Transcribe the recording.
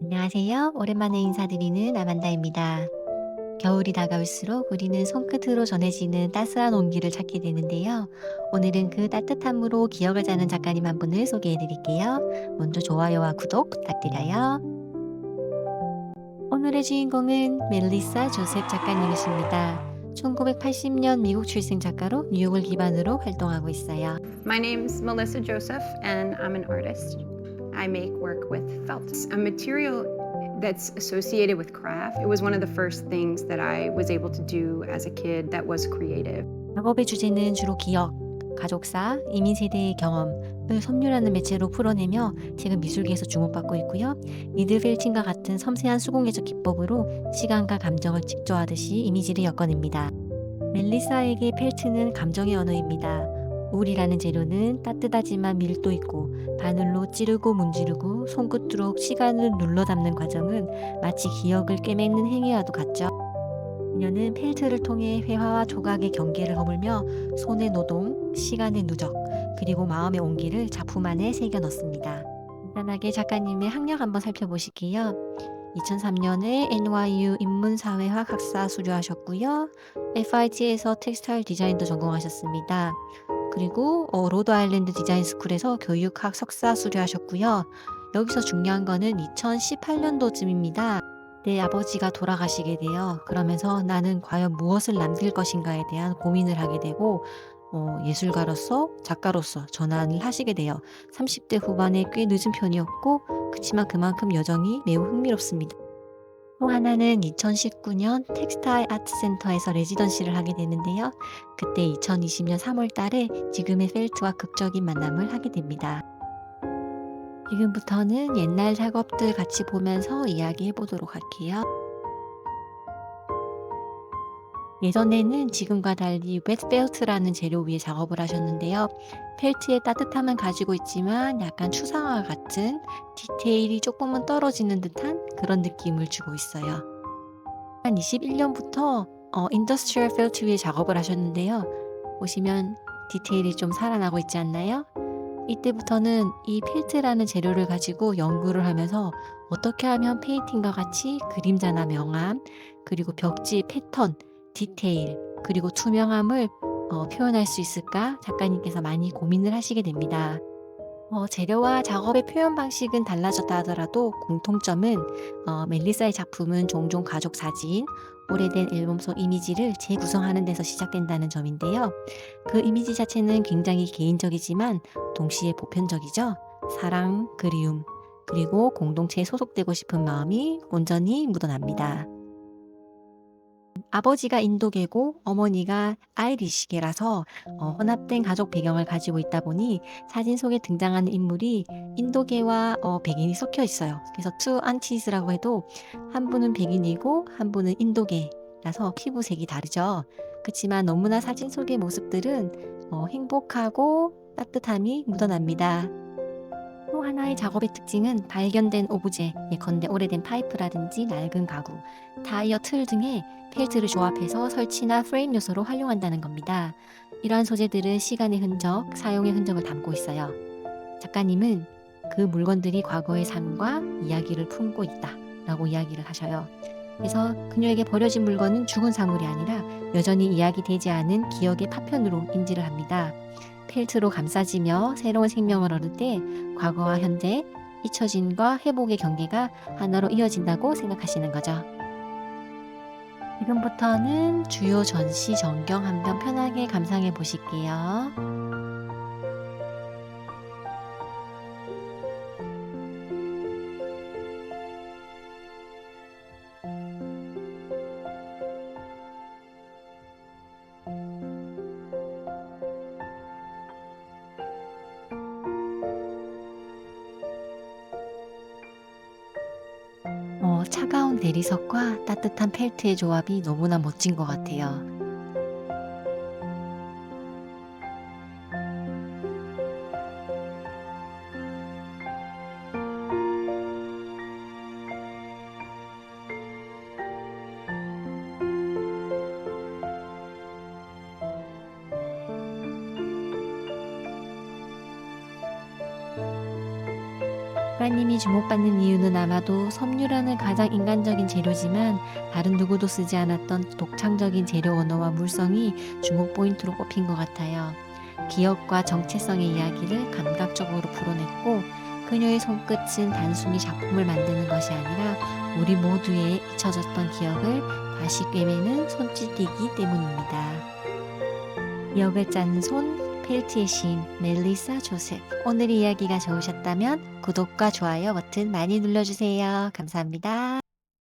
안녕하세요. 오랜만에 인사드리는 아만다입니다. 겨울이 다가올수록 우리는 손끝으로 전해지는 따스한 온기를 찾게 되는데요. 오늘은 그 따뜻함으로 기억을 자는 작가님 한 분을 소개해 드릴게요. 먼저 좋아요와 구독 부탁드려요. 오늘의 주인공은 멜리사 조셉 작가님이십니다. 1980년 미국 출생 작가로 뉴욕을 기반으로 활동하고 있어요. My name's Melissa Joseph, and I'm an artist. I make work with felt, a material that's associated with craft. It was one of the first things that I was able to do as a kid that was creative. 작업의 주제는 주로 기억, 가족사, 이민 세대의 경험을 섬유라는 매체로 풀어내며 지금 미술계에서 주목받고 있고요. 미드펠팅과 같은 섬세한 수공예적 기법으로 시간과 감정을 직조하듯이 이미지를 엮어냅니다. 멜리사에게 펠트는 감정의 언어입니다. 울이라는 재료는 따뜻하지만 밀도 있고 바늘로 찌르고 문지르고 손끝으로 시간을 눌러 담는 과정은 마치 기억을 꿰매는 행위와도 같죠. 그녀는 펠트를 통해 회화와 조각의 경계를 허물며 손의 노동, 시간의 누적, 그리고 마음의 온기를 작품 안에 새겨 넣습니다. 간단하게 작가님의 학력 한번 살펴보실게요. 2003년에 NYU 인문사회학 학사 수료하셨고요. FIT에서 텍스타일 디자인도 전공하셨습니다. 그리고 어, 로드 아일랜드 디자인 스쿨에서 교육학 석사 수료하셨고요. 여기서 중요한 거는 2018년도쯤입니다. 내 아버지가 돌아가시게 돼요. 그러면서 나는 과연 무엇을 남길 것인가에 대한 고민을 하게 되고 어, 예술가로서 작가로서 전환을 하시게 돼요. 30대 후반에 꽤 늦은 편이었고 그치만 그만큼 여정이 매우 흥미롭습니다. 또 하나는 2019년 텍스타일 아트센터에서 레지던시를 하게 되는데요. 그때 2020년 3월 달에 지금의 펠트와 극적인 만남을 하게 됩니다. 지금부터는 옛날 작업들 같이 보면서 이야기해 보도록 할게요. 예전에는 지금과 달리 웨트펠트라는 재료 위에 작업을 하셨는데요. 펠트의 따뜻함은 가지고 있지만 약간 추상화 같은 디테일이 조금은 떨어지는 듯한 그런 느낌을 주고 있어요. 한 21년부터 어, 인더스트리얼 펠트 위에 작업을 하셨는데요. 보시면 디테일이 좀 살아나고 있지 않나요? 이때부터는 이 펠트라는 재료를 가지고 연구를 하면서 어떻게 하면 페인팅과 같이 그림자나 명암, 그리고 벽지 패턴, 디테일, 그리고 투명함을 어, 표현할 수 있을까 작가님께서 많이 고민을 하시게 됩니다. 어, 재료와 작업의 표현 방식은 달라졌다 하더라도 공통점은 어, 멜리사의 작품은 종종 가족 사진, 오래된 앨범 속 이미지를 재구성하는 데서 시작된다는 점인데요. 그 이미지 자체는 굉장히 개인적이지만 동시에 보편적이죠. 사랑, 그리움, 그리고 공동체에 소속되고 싶은 마음이 온전히 묻어납니다. 아버지가 인도계고 어머니가 아이리시계라서 어, 혼합된 가족 배경을 가지고 있다 보니 사진 속에 등장하는 인물이 인도계와 어, 백인이 섞여 있어요. 그래서 투 안티스라고 해도 한 분은 백인이고 한 분은 인도계라서 피부색이 다르죠. 그렇지만 너무나 사진 속의 모습들은 어, 행복하고 따뜻함이 묻어납니다. 또 하나의 작업의 특징은 발견된 오브제, 예컨대 오래된 파이프라든지 낡은 가구, 타이어 틀 등의 펠트를 조합해서 설치나 프레임 요소로 활용한다는 겁니다. 이러한 소재들은 시간의 흔적, 사용의 흔적을 담고 있어요. 작가님은 그 물건들이 과거의 삶과 이야기를 품고 있다 라고 이야기를 하셔요. 그래서 그녀에게 버려진 물건은 죽은 사물이 아니라 여전히 이야기되지 않은 기억의 파편으로 인지를 합니다. 펠트로 감싸지며 새로운 생명을 얻을 때 과거와 현재, 잊혀짐과 회복의 경계가 하나로 이어진다고 생각하시는 거죠. 지금부터는 주요 전시 전경 한편 편하게 감상해 보실게요. 차가운 대리석과 따뜻한 펠트의 조합이 너무나 멋진 것 같아요. 하나님이 주목받는 이유는 아마도 섬유라는 가장 인간적인 재료지만 다른 누구도 쓰지 않았던 독창적인 재료 언어와 물성이 주목 포인트로 꼽힌 것 같아요. 기억과 정체성의 이야기를 감각적으로 풀어냈고 그녀의 손끝은 단순히 작품을 만드는 것이 아니라 우리 모두의 잊혀졌던 기억을 다시 꿰매는 손짓이기 때문입니다. 기억을 짜는 손 펠트의 시인 멜리사 조셉 오늘 이야기가 좋으셨다면 구독과 좋아요 버튼 많이 눌러주세요. 감사합니다.